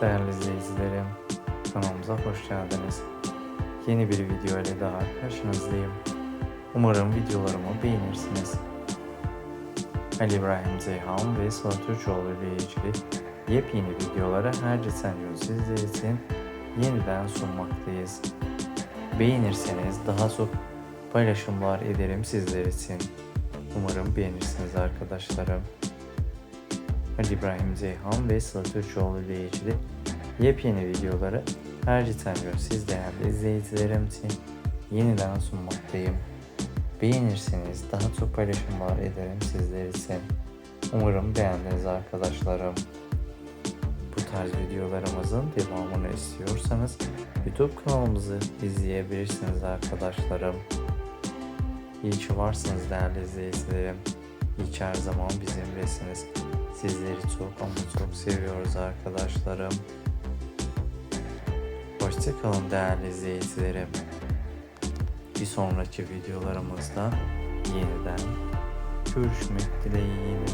Değerli izleyicilerim, kanalımıza hoş geldiniz. Yeni bir video ile daha karşınızdayım. Umarım videolarımı beğenirsiniz. Ali İbrahim Zeyhan ve Sıla Türkoğlu ile ilgili yepyeni videoları her geçen gün sizler için yeniden sunmaktayız. Beğenirseniz daha çok paylaşımlar ederim sizler için. Umarım beğenirsiniz arkadaşlarım. Ali İbrahim Zeyhan ve Sıla Türkoğlu ile ilgili yepyeni videoları her gün siz değerli izleyicilerim için yeniden sunmaktayım. Beğenirseniz daha çok paylaşımlar ederim sizler için. Umarım beğendiniz arkadaşlarım. Bu tarz videolarımızın devamını istiyorsanız YouTube kanalımızı izleyebilirsiniz arkadaşlarım. İyi ki varsınız değerli izleyicilerim. İyi ki her zaman bizimlesiniz. Sizleri çok ama çok seviyoruz arkadaşlarım. Hoşçakalın değerli izleyicilerim. Bir sonraki videolarımızda yeniden görüşmek dileğiyle.